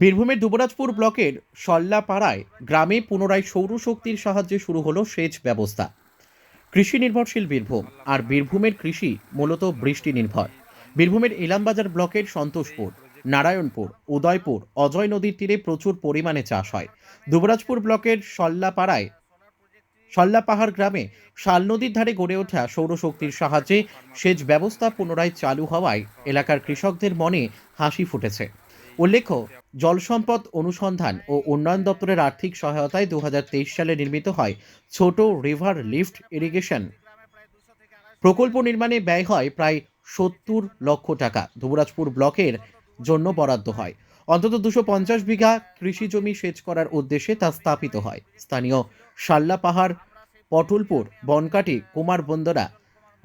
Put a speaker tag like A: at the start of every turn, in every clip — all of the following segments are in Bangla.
A: বীরভূমের দুবরাজপুর ব্লকের সল্লাপাড়ায় গ্রামে পুনরায় সৌরশক্তির সাহায্যে শুরু হলো সেচ ব্যবস্থা। কৃষি নির্ভরশীল বীরভূম আর বীরভূমের কৃষি মূলত বৃষ্টি নির্ভর বীরভূমের ইলামবাজার ব্লকের সন্তোষপুর, নারায়ণপুর, উদয়পুর, অজয় নদীর তীরে প্রচুর পরিমাণে চাষ হয়। দুবরাজপুর ব্লকের সল্লাপাড়ায় সল্লাপাহাড় গ্রামে শাল নদীর ধারে গড়ে ওঠা সৌরশক্তির সাহায্যে সেচ ব্যবস্থা পুনরায় চালু হওয়ায় এলাকার কৃষকদের মনে হাসি ফুটেছে। উল্লেখ্য, জল সম্পদ অনুসন্ধান ও উন্নয়ন দপ্তরের আর্থিক সহায়তায় দু হাজার তেইশ সালে নির্মিত হয় ছোট রিভার লিফট ইরিগেশন। প্রকল্প নির্মাণে ব্যয় হয় প্রায় সত্তর লক্ষ টাকা। ধুবরাজপুর ব্লকের জন্য বরাদ্দ হয়। অন্তত দুশো পঞ্চাশ বিঘা কৃষি জমি সেচ করার উদ্দেশ্যে তা স্থাপিত হয়। স্থানীয় শাল্লা পাহাড়, পটলপুর, বনকাটি কুমার বন্দরা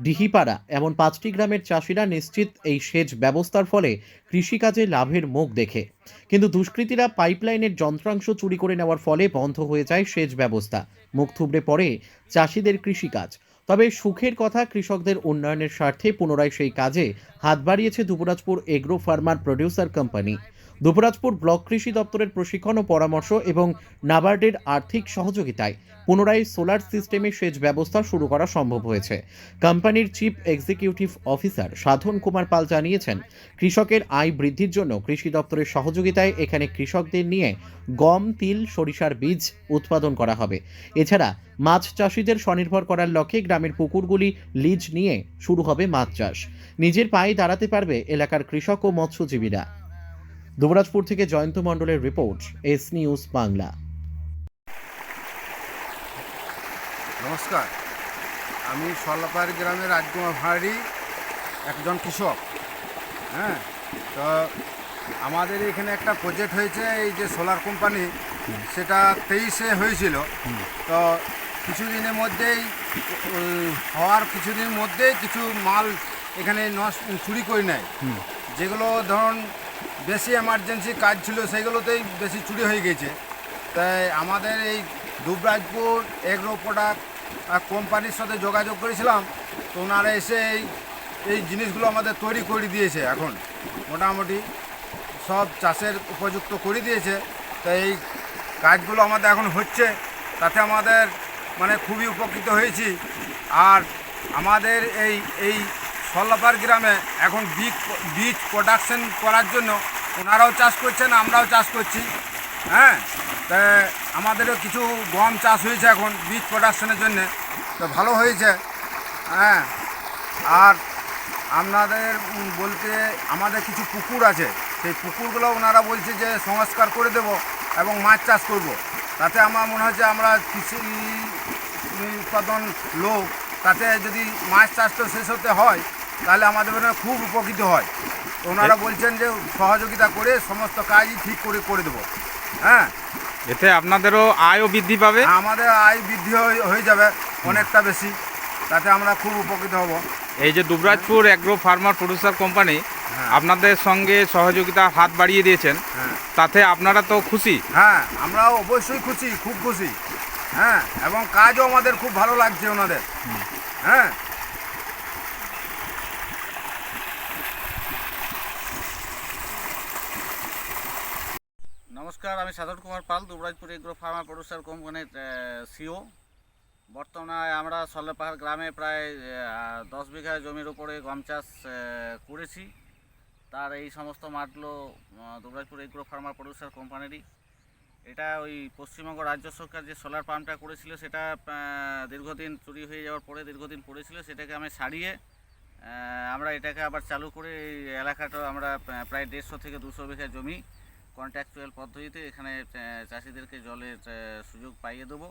A: ডিহিপাড়া এমন পাঁচটি গ্রামের চাষিরা নিশ্চিত এই সেচ ব্যবস্থার ফলে কৃষিকাজে লাভের মুখ দেখে। কিন্তু দুষ্কৃতীরা পাইপলাইনের যন্ত্রাংশ চুরি করে নেওয়ার ফলে বন্ধ হয়ে যায় সেচ ব্যবস্থা। মুখ থুবড়ে পড়ে চাষিদের কৃষিকাজ। তবে সুখের কথা কৃষকদের উন্নয়নের স্বার্থে পুনরায় সেই কাজে হাত বাড়িয়েছে Dubrajpur agro farmer producer company. Dubrajpur block কৃষি দপ্তরের প্রশিক্ষণ ও পরামর্শ এবং নাবার্ডের আর্থিক সহযোগিতায় পুনরায় সোলার সিস্টেমে সেচ ব্যবস্থা শুরু করা সম্ভব হয়েছে। কোম্পানির chief executive officer Sadhan Kumar Pal জানিয়েছেন, কৃষকের আয় বৃদ্ধির জন্য কৃষি দপ্তরের সহযোগিতায় এখানে কৃষকদের নিয়ে গম, তিল, সরিষার বীজ উৎপাদন করা হবে। এছাড়া মাছ চাষিদের স্বনির্ভর করার লক্ষ্যে গ্রামের পুকুরগুলি লিজ নিয়ে শুরু হবে মাছ চাষ। নিজের পায়ে দাঁড়াতে পারবে এলাকার কৃষক ও মৎস্যজীবীরা। দুবরাজপুর থেকে জয়ন্ত মণ্ডলের রিপোর্ট এস নিউজ বাংলা।
B: নমস্কার। আমি সল্লাপাড় গ্রামের রাজকুমার ভাঁড়ি একজন কৃষক। হ্যাঁ তো আমাদের এখানে একটা প্রজেক্ট হয়েছে এই যে সোলার কোম্পানি সেটা তেইশে হয়েছিল। তো কিছুদিনের মধ্যেই হওয়ার কিছুদিনের মধ্যেই কিছু মাল এখানে নষ্ট চুরি করে নেয়। যেগুলো ধরুন বেশি এমার্জেন্সি কাজ ছিল, সেগুলোতেই বেশি চুরি হয়ে গেছে। তাই আমাদের এই দুবরাজপুর এগ্রো প্রোডাক্ট কোম্পানির সাথে যোগাযোগ করেছিলাম, তো ওনারা এসে এই এই জিনিসগুলো আমাদের তৈরি করে দিয়েছে এখন। মোটামুটি সব চাষের উপযুক্ত করে দিয়েছে। তাই এই কাজগুলো আমাদের এখন হচ্ছে, তাতে আমাদের মানে খুবই উপকৃত হয়েছি। আর আমাদের এই এই সল্লাপার গ্রামে এখন বীজ বীজ প্রোডাকশন করার জন্য ওনারাও চাষ করছেন, আমরাও চাষ করছি। হ্যাঁ? তা আমাদেরও কিছু গম চাষ হয়েছে এখন বীজ প্রোডাকশনের জন্য। তো ভালো হয়েছে। হ্যাঁ? আর আপনাদের বলতে আমাদের কিছু পুকুর আছে। সেই পুকুরগুলো ওনারা বলছে যে সংস্কার করে দেব এবং মাছ চাষ করব। তাতে আমার মনে হচ্ছে আমরা কৃষি উৎপাদন লোক, তাতে যদি মাছ চাষটা শেষ হতে হয় তাহলে আমাদের খুব উপকৃত হয়। ওনারা বলছেন যে সহযোগিতা করে সমস্ত কাজই ঠিক করে করে দেবো। হ্যাঁ?
C: এতে আপনাদেরও আয়ও বৃদ্ধি পাবে।
B: আমাদের আয় বৃদ্ধি হয়ে- যাবে অনেকটা বেশি। তাতে আমরা খুব উপকৃত হব।
C: এই যে Dubrajpur agro farmer producer company. আপনাদের সঙ্গে সহযোগিতা হাত বাড়িয়ে দিয়েছেন।
B: হ্যাঁ।
C: তাতে আপনারা তো খুশি।
B: হ্যাঁ আমরা অবশ্যই খুশি খুব খুশি। হ্যাঁ এবং কাজও আমাদের খুব ভালো লাগছে ওনাদের। হ্যাঁ
D: নমস্কার, আমি Sadhan Kumar Pal, Dubrajpur agro farmer producer কোম্পানির সিও। বর্তমানে আমরা সল্লেপাহাড় গ্রামে প্রায় দশ বিঘা জমির উপরে গম চাষ করেছি। তার এই সমস্ত মাঠগুলো দুবরাজপুর এগ্রো ফার্মার প্রডিউসার কোম্পানিরই। এটা ওই পশ্চিমবঙ্গ রাজ্য সরকার যে সোলার পাম্পটা করেছিল, সেটা দীর্ঘদিন চুরি হয়ে যাওয়ার পরে দীর্ঘদিন পড়েছিল সেটাকে আমি সারিয়ে আমরা এটাকে আবার চালু করে এই এলাকাটা আমরা প্রায় দেড়শো থেকে দুশো বিঘা জমি কন্ট্রাকচুয়াল পদ্ধতিতে এখানে চাষিদেরকে জলের সুযোগ পাইয়ে দেবো।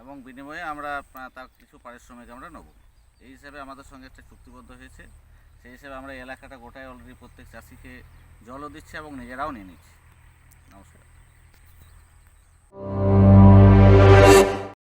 D: এবং বিনিময়ে আমরা তার কিছু পারিশ্রমিক আমরা নেব। এই হিসাবে আমাদের সঙ্গে একটা চুক্তিবদ্ধ হয়েছে। সেই হিসাবে আমরা এলাকাটা গোটায় অলরেডি প্রত্যেক চাষিকে জলও দিচ্ছে এবং নিজেরাও নিয়ে নিচ্ছি। নমস্কার।